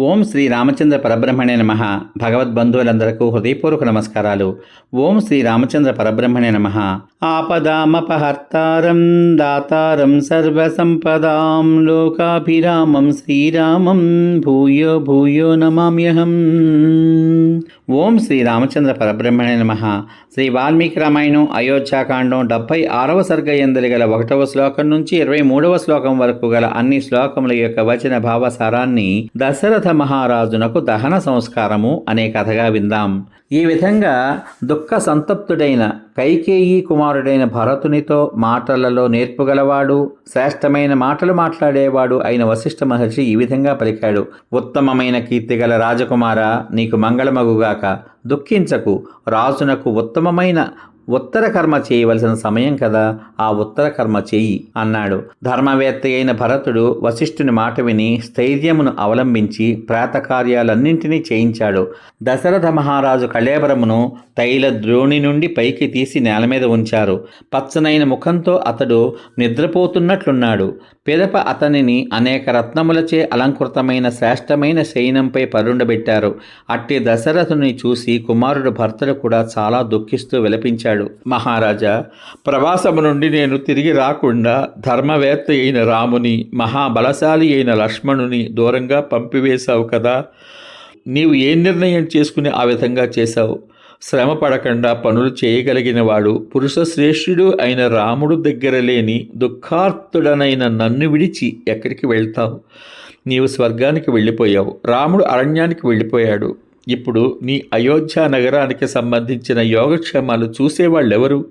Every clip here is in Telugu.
ఓం శ్రీ రామచంద్ర పరబ్రహ్మణే నమ. భగవద్బంధువులందరకు హృదయపూర్వక నమస్కారాలు. ఓం శ్రీ రామచంద్ర పరబ్రహ్మణే నమ. ఆపదామపహర్తారం దాతారం సర్వసంపదాం లోకాభిరామం శ్రీరామం భూయో భూయో నమామ్యహం. ఓం శ్రీ రామచంద్ర పరబ్రహ్మణే నమ. శ్రీ వాల్మీకి రామాయణం అయోధ్యాకాండం డెబ్బై ఆరవ సర్గ ఎందలి గల ఒకటవ శ్లోకం నుంచి ఇరవై మూడవ శ్లోకం వరకు గల అన్ని శ్లోకముల యొక్క వచన భావసారాన్ని దశరథ మహారాజునకు దహన సంస్కారము అనే కథగా విందాం. ఈ విధంగా దుఃఖ సంతప్తుడైన కైకేయి కుమారుడైన భరతునితో మాటలలో నేర్పుగలవాడు శ్రేష్టమైన మాటలు మాట్లాడేవాడు అయిన వశిష్ఠ మహర్షి ఈ విధంగా పలికాడు. ఉత్తమమైన కీర్తిగల రాజకుమార నీకు మంగళమగుగాక. దుఃఖించకు. రాజునకు ఉత్తమమైన ఉత్తర కర్మ చేయవలసిన సమయం కదా? ఆ ఉత్తర కర్మ చెయ్యి అన్నాడు. ధర్మవేత్త అయిన భరతుడు వశిష్ఠుని మాట విని స్థైర్యమును అవలంబించి ప్రాతకార్యాలన్నింటినీ చేయించాడు. దశరథ మహారాజు కళేబరమును తైల ద్రోణి నుండి పైకి తీసి నేల మీద ఉంచారు. పచ్చనైన ముఖంతో అతడు నిద్రపోతున్నట్లున్నాడు. పిదప అతనిని అనేక రత్నములచే అలంకృతమైన శ్రేష్టమైన శయనంపై పరుండబెట్టారు. అట్టి దశరథుని చూసి కుమారుడు భర్తలు కూడా చాలా దుఃఖిస్తూ విలపించాడు. మహారాజా ప్రవాసము నుండి నేను తిరిగి రాకుండా ధర్మవేత్త అయిన రాముని మహాబలశాలి అయిన లక్ష్మణుని దూరంగా పంపివేశావు కదా. నీవు ఏ నిర్ణయం చేసుకుని ఆ విధంగా చేశావు? శ్రమ పడకుండా పనులు చేయగలిగిన వాడు పురుష శ్రేష్ఠుడు అయిన రాముడు దగ్గర లేని దుఃఖార్తుడనైన నన్ను విడిచి ఎక్కడికి వెళ్తావు? నీవు స్వర్గానికి వెళ్ళిపోయావు. రాముడు అరణ్యానికి వెళ్ళిపోయాడు. ఇప్పుడు నీ అయోధ్య నగరానికి సంబంధించిన యోగక్షేమాలు చూసేవాళ్ళెవరు?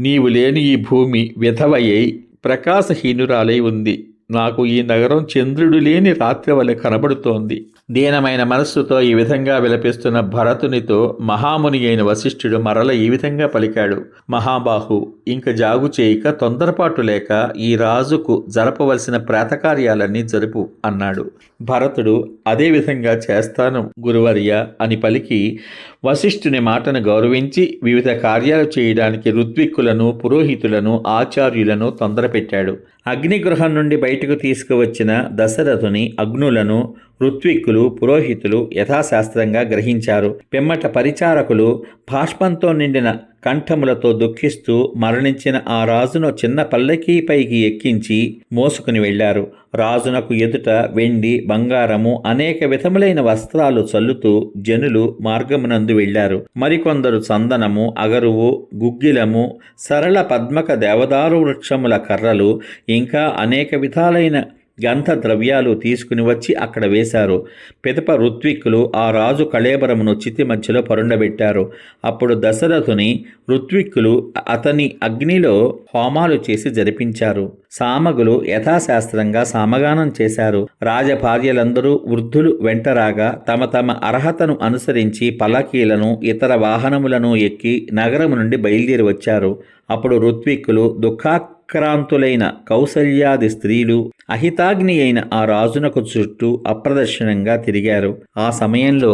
నీవు లేని ఈ భూమి విధవయ్యై ప్రకాశహీనురాలై ఉంది. నాకు ఈ నగరం చంద్రుడు లేని రాత్రి వలె కనబడుతోంది. దీనమైన మనస్సుతో ఈ విధంగా విలపిస్తున్న భరతునితో మహాముని అయిన వశిష్ఠుడు మరల ఈ విధంగా పలికాడు. మహాబాహు ఇంక జాగు చేయక తొందరపాటు లేక ఈ రాజుకు జరపవలసిన ప్రేతకార్యాలన్నీ జరుపు అన్నాడు. భరతుడు అదే విధంగా చేస్తాను గురువర్య అని పలికి వశిష్ఠుని మాటను గౌరవించి వివిధ కార్యాలు చేయడానికి ఋత్విక్కులను పురోహితులను ఆచార్యులను తొందరపెట్టాడు. అగ్నిగృహం నుండి బయటకు తీసుకువచ్చిన దశరథుని అగ్నులను ఋత్విక్కులు పురోహితులు యథాశాస్త్రంగా గ్రహించారు. పిమ్మట పరిచారకులు భాష్పంతో నిండిన కంఠములతో దుఃఖిస్తూ మరణించిన ఆ రాజును చిన్న పల్లకీపైకి ఎక్కించి మోసుకుని వెళ్ళారు రాజునకు ఎదుట వెండి బంగారము అనేక విధములైన వస్త్రాలు చల్లుతూ జనులు మార్గమునందు వెళ్ళారు మరికొందరు చందనము అగరువు గుగ్గిలము సరళ పద్మక దేవదారు వృక్షముల కర్రలు ఇంకా అనేక విధాలైన గంధ ద్రవ్యాలు తీసుకుని వచ్చి అక్కడ వేశారు. పిదప ఋత్విక్కులు ఆ రాజు కళేబరమును చితి మధ్యలో పరుండబెట్టారు. అప్పుడు దశరథుని ఋత్విక్కులు అతని అగ్నిలో హోమాలు చేసి జరిపించారు. సామగులు యథాశాస్త్రంగా సామగానం చేశారు. రాజభార్యలందరూ వృద్ధులు వెంటరాగా తమ తమ అర్హతను అనుసరించి పలకీలను ఇతర వాహనములను ఎక్కి నగరము నుండి బయలుదేరి వచ్చారు. అప్పుడు ఋత్విక్కులు దుఃఖా ఆక్రాంతులైన కౌసల్యాది స్త్రీలు అహితాగ్ని అయిన ఆ రాజునకు చుట్టూ అప్రదర్శనంగా తిరిగారు. ఆ సమయంలో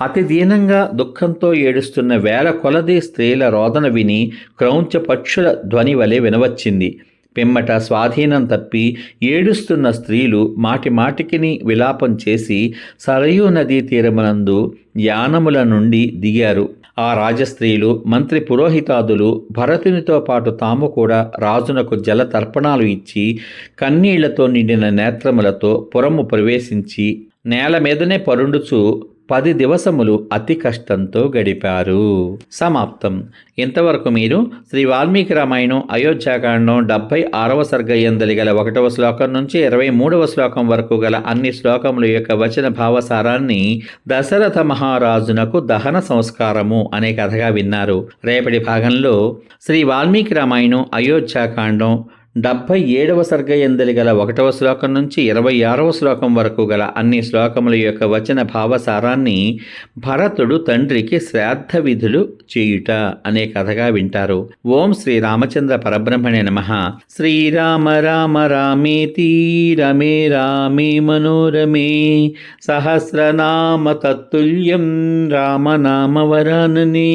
అతి దీనంగా దుఃఖంతో ఏడుస్తున్న వేల కొలది స్త్రీల రోదన విని క్రౌంచ పక్షుల ధ్వని వలె వినవచ్చింది. పిమ్మట స్వాధీనం తప్పి ఏడుస్తున్న స్త్రీలు మాటి మాటికిని విలాపం చేసి సరయూ నదీ తీరమునందు యానముల నుండి దిగారు. ఆ రాజస్త్రీలు మంత్రి పురోహితాదులు భరతునితో పాటు తాము కూడా రాజునకు జల తర్పణాలు ఇచ్చి కన్నీళ్ళతో నిండిన నేత్రములతో పురము ప్రవేశించి నేల మీదనే పరుండుచు పది దివసములు అతి కష్టంతో గడిపారు. సమాప్తం. ఇంతవరకు మీరు శ్రీ వాల్మీకి రామాయణం అయోధ్యాకాండం డెబ్బై ఆరవ సర్గయ్యందలి గల ఒకటవ శ్లోకం నుంచి ఇరవై మూడవ శ్లోకం వరకు గల అన్ని శ్లోకముల యొక్క వచన భావసారాన్ని దశరథ మహారాజునకు దహన సంస్కారము అనే కథగా విన్నారు. రేపటి భాగంలో శ్రీ వాల్మీకి రామాయణం అయోధ్యాకాండం డెబ్భై ఏడవ సర్గ ఎందలి గల ఒకటవ శ్లోకం నుంచి ఇరవై ఆరవ శ్లోకం వరకు గల అన్ని శ్లోకముల యొక్క వచన భావసారాన్ని భరతుడు తండ్రికి శ్రాద్ధ విధులు చేయుట అనే కథగా వింటారు. ఓం శ్రీ రామచంద్ర పరబ్రహ్మణే నమ. శ్రీరామ రామ రామేతి రమే రామే మనోరమే. సహస్రనామ తత్తుల్యం రామనామ వరాననే.